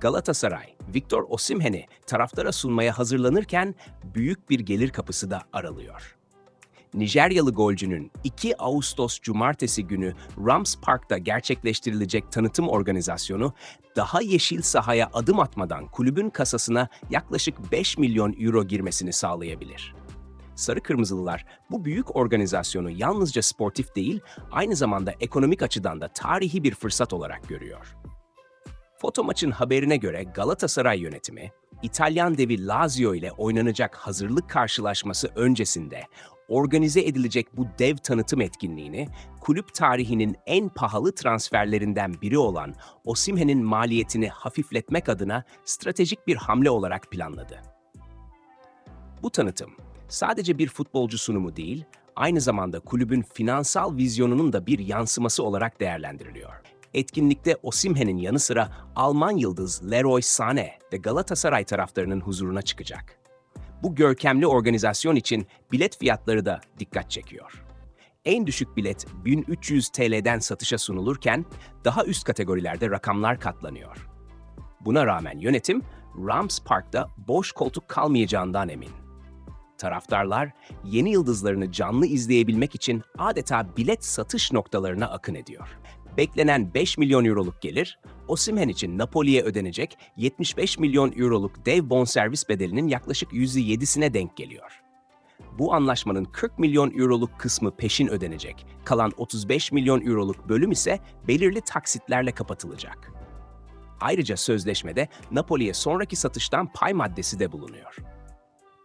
Galatasaray, Victor Osimhen'i taraftara sunmaya hazırlanırken büyük bir gelir kapısı da aralıyor. Nijeryalı golcünün 2 Ağustos Cumartesi günü Rams Park'ta gerçekleştirilecek tanıtım organizasyonu daha yeşil sahaya adım atmadan kulübün kasasına yaklaşık 5 milyon euro girmesini sağlayabilir. Sarı Kırmızılılar bu büyük organizasyonu yalnızca sportif değil, aynı zamanda ekonomik açıdan da tarihi bir fırsat olarak görüyor. Foto maçın haberine göre Galatasaray yönetimi, İtalyan devi Lazio ile oynanacak hazırlık karşılaşması öncesinde organize edilecek bu dev tanıtım etkinliğini kulüp tarihinin en pahalı transferlerinden biri olan Osimhen'in maliyetini hafifletmek adına stratejik bir hamle olarak planladı. Bu tanıtım sadece bir futbolcu sunumu değil, aynı zamanda kulübün finansal vizyonunun da bir yansıması olarak değerlendiriliyor. Etkinlikte Osimhen'in yanı sıra Alman yıldız Leroy Sané de Galatasaray taraftarının huzuruna çıkacak. Bu görkemli organizasyon için bilet fiyatları da dikkat çekiyor. En düşük bilet 1300 TL'den satışa sunulurken daha üst kategorilerde rakamlar katlanıyor. Buna rağmen yönetim Rams Park'ta boş koltuk kalmayacağından emin. Taraftarlar yeni yıldızlarını canlı izleyebilmek için adeta bilet satış noktalarına akın ediyor. Beklenen 5 milyon euroluk gelir, Osimhen için Napoli'ye ödenecek 75 milyon euroluk dev bonservis bedelinin yaklaşık %7'sine denk geliyor. Bu anlaşmanın 40 milyon euroluk kısmı peşin ödenecek, kalan 35 milyon euroluk bölüm ise belirli taksitlerle kapatılacak. Ayrıca sözleşmede Napoli'ye sonraki satıştan pay maddesi de bulunuyor.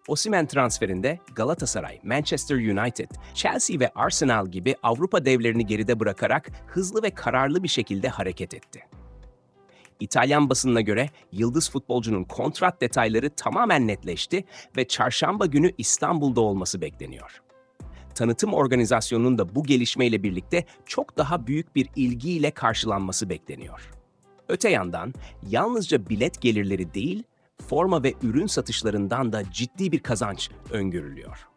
Osimhen transferinde Galatasaray, Manchester United, Chelsea ve Arsenal gibi Avrupa devlerini geride bırakarak hızlı ve kararlı bir şekilde hareket etti. İtalyan basınına göre yıldız futbolcunun kontrat detayları tamamen netleşti ve çarşamba günü İstanbul'da olması bekleniyor. Tanıtım organizasyonunun da bu gelişmeyle birlikte çok daha büyük bir ilgiyle karşılanması bekleniyor. Öte yandan yalnızca bilet gelirleri değil, forma ve ürün satışlarından da ciddi bir kazanç öngörülüyor.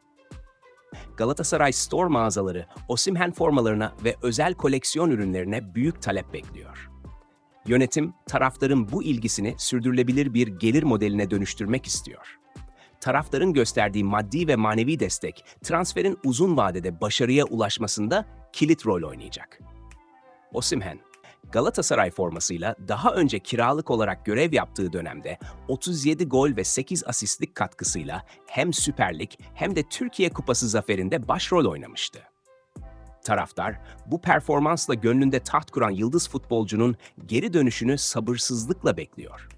Galatasaray Store mağazaları Osimhen formalarına ve özel koleksiyon ürünlerine büyük talep bekliyor. Yönetim, taraftarın bu ilgisini sürdürülebilir bir gelir modeline dönüştürmek istiyor. Taraftarın gösterdiği maddi ve manevi destek, transferin uzun vadede başarıya ulaşmasında kilit rol oynayacak. Osimhen, Galatasaray formasıyla daha önce kiralık olarak görev yaptığı dönemde 37 gol ve 8 asistlik katkısıyla hem Süper Lig hem de Türkiye Kupası zaferinde başrol oynamıştı. Taraftar bu performansla gönlünde taht kuran yıldız futbolcunun geri dönüşünü sabırsızlıkla bekliyor.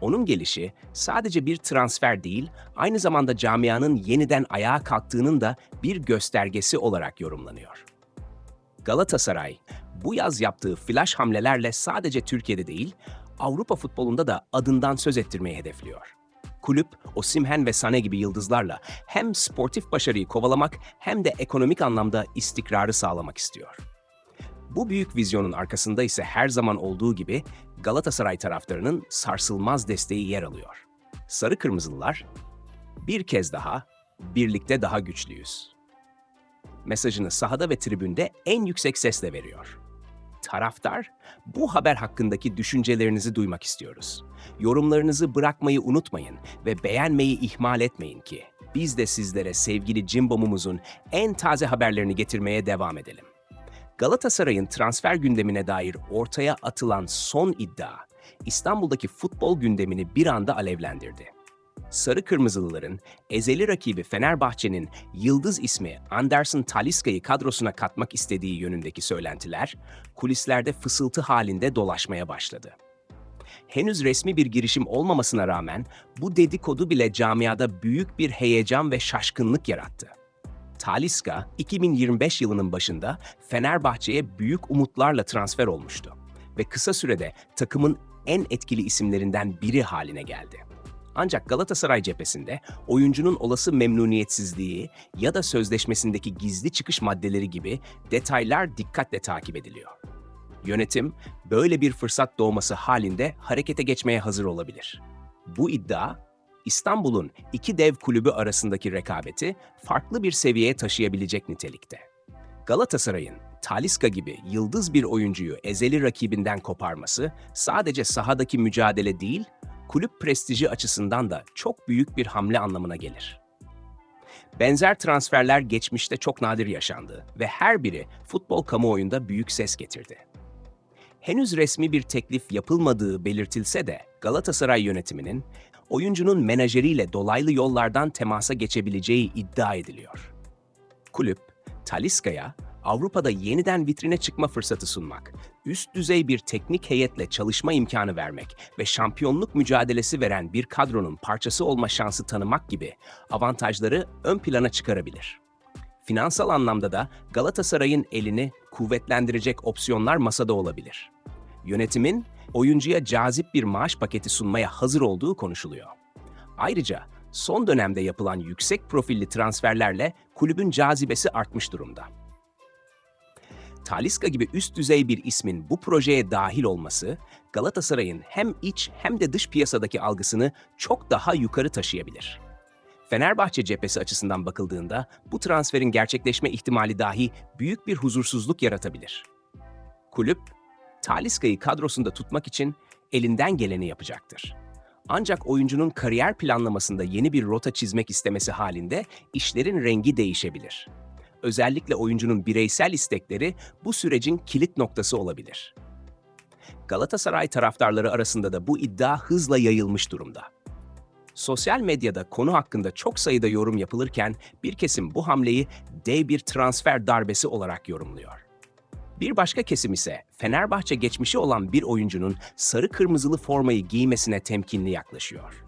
Onun gelişi sadece bir transfer değil, aynı zamanda camianın yeniden ayağa kalktığının da bir göstergesi olarak yorumlanıyor. Galatasaray bu yaz yaptığı flash hamlelerle sadece Türkiye'de değil, Avrupa futbolunda da adından söz ettirmeyi hedefliyor. Kulüp, Osimhen ve Sané gibi yıldızlarla hem sportif başarıyı kovalamak hem de ekonomik anlamda istikrarı sağlamak istiyor. Bu büyük vizyonun arkasında ise her zaman olduğu gibi Galatasaray taraftarının sarsılmaz desteği yer alıyor. Sarı Kırmızılılar bir kez daha birlikte daha güçlüyüz. Mesajını sahada ve tribünde en yüksek sesle veriyor. Taraftar, bu haber hakkındaki düşüncelerinizi duymak istiyoruz. Yorumlarınızı bırakmayı unutmayın ve beğenmeyi ihmal etmeyin ki biz de sizlere sevgili Cimbom'umuzun en taze haberlerini getirmeye devam edelim. Galatasaray'ın transfer gündemine dair ortaya atılan son iddia, İstanbul'daki futbol gündemini bir anda alevlendirdi. Sarı Kırmızılıların ezeli rakibi Fenerbahçe'nin yıldız ismi Anderson Taliska'yı kadrosuna katmak istediği yönündeki söylentiler kulislerde fısıltı halinde dolaşmaya başladı. Henüz resmi bir girişim olmamasına rağmen bu dedikodu bile camiada büyük bir heyecan ve şaşkınlık yarattı. Taliska 2025 yılının başında Fenerbahçe'ye büyük umutlarla transfer olmuştu ve kısa sürede takımın en etkili isimlerinden biri haline geldi. Ancak Galatasaray cephesinde oyuncunun olası memnuniyetsizliği ya da sözleşmesindeki gizli çıkış maddeleri gibi detaylar dikkatle takip ediliyor. Yönetim böyle bir fırsat doğması halinde harekete geçmeye hazır olabilir. Bu iddia İstanbul'un iki dev kulübü arasındaki rekabeti farklı bir seviyeye taşıyabilecek nitelikte. Galatasaray'ın Talisca gibi yıldız bir oyuncuyu ezeli rakibinden koparması sadece sahadaki mücadele değil, kulüp prestiji açısından da çok büyük bir hamle anlamına gelir. Benzer transferler geçmişte çok nadir yaşandı ve her biri futbol kamuoyunda büyük ses getirdi. Henüz resmi bir teklif yapılmadığı belirtilse de Galatasaray yönetiminin oyuncunun menajeriyle dolaylı yollardan temasa geçebileceği iddia ediliyor. Kulüp, Talisca'ya Avrupa'da yeniden vitrine çıkma fırsatı sunmak, üst düzey bir teknik heyetle çalışma imkanı vermek ve şampiyonluk mücadelesi veren bir kadronun parçası olma şansı tanımak gibi avantajları ön plana çıkarabilir. Finansal anlamda da Galatasaray'ın elini kuvvetlendirecek opsiyonlar masada olabilir. Yönetimin oyuncuya cazip bir maaş paketi sunmaya hazır olduğu konuşuluyor. Ayrıca son dönemde yapılan yüksek profilli transferlerle kulübün cazibesi artmış durumda. Talisca gibi üst düzey bir ismin bu projeye dahil olması, Galatasaray'ın hem iç hem de dış piyasadaki algısını çok daha yukarı taşıyabilir. Fenerbahçe cephesi açısından bakıldığında bu transferin gerçekleşme ihtimali dahi büyük bir huzursuzluk yaratabilir. Kulüp, Talisca'yı kadrosunda tutmak için elinden geleni yapacaktır. Ancak oyuncunun kariyer planlamasında yeni bir rota çizmek istemesi halinde işlerin rengi değişebilir. Özellikle oyuncunun bireysel istekleri bu sürecin kilit noktası olabilir. Galatasaray taraftarları arasında da bu iddia hızla yayılmış durumda. Sosyal medyada konu hakkında çok sayıda yorum yapılırken bir kesim bu hamleyi dev bir transfer darbesi olarak yorumluyor. Bir başka kesim ise Fenerbahçe geçmişi olan bir oyuncunun sarı kırmızılı formayı giymesine temkinli yaklaşıyor.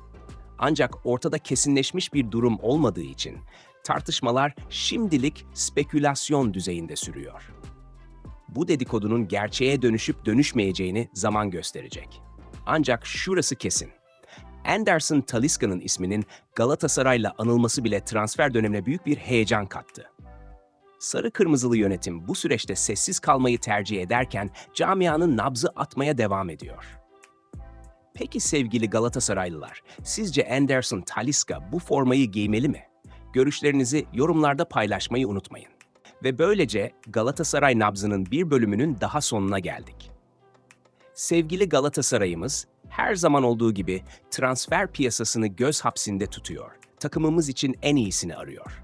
Ancak ortada kesinleşmiş bir durum olmadığı için tartışmalar şimdilik spekülasyon düzeyinde sürüyor. Bu dedikodunun gerçeğe dönüşüp dönüşmeyeceğini zaman gösterecek. Ancak şurası kesin. Anderson Talisca'nın isminin Galatasaray'la anılması bile transfer dönemine büyük bir heyecan kattı. Sarı kırmızılı yönetim bu süreçte sessiz kalmayı tercih ederken camianın nabzı atmaya devam ediyor. Peki sevgili Galatasaraylılar, sizce Anderson Talisca bu formayı giymeli mi? Görüşlerinizi yorumlarda paylaşmayı unutmayın. Ve böylece Galatasaray nabzının bir bölümünün daha sonuna geldik. Sevgili Galatasaray'ımız her zaman olduğu gibi transfer piyasasını göz hapsinde tutuyor. Takımımız için en iyisini arıyor.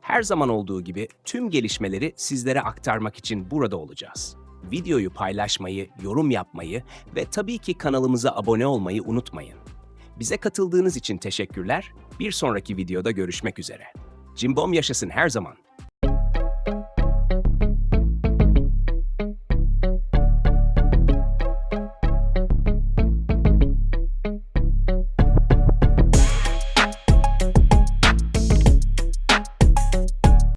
Her zaman olduğu gibi tüm gelişmeleri sizlere aktarmak için burada olacağız. Videoyu paylaşmayı, yorum yapmayı ve tabii ki kanalımıza abone olmayı unutmayın. Bize katıldığınız için teşekkürler. Bir sonraki videoda görüşmek üzere. Cimbom yaşasın her zaman.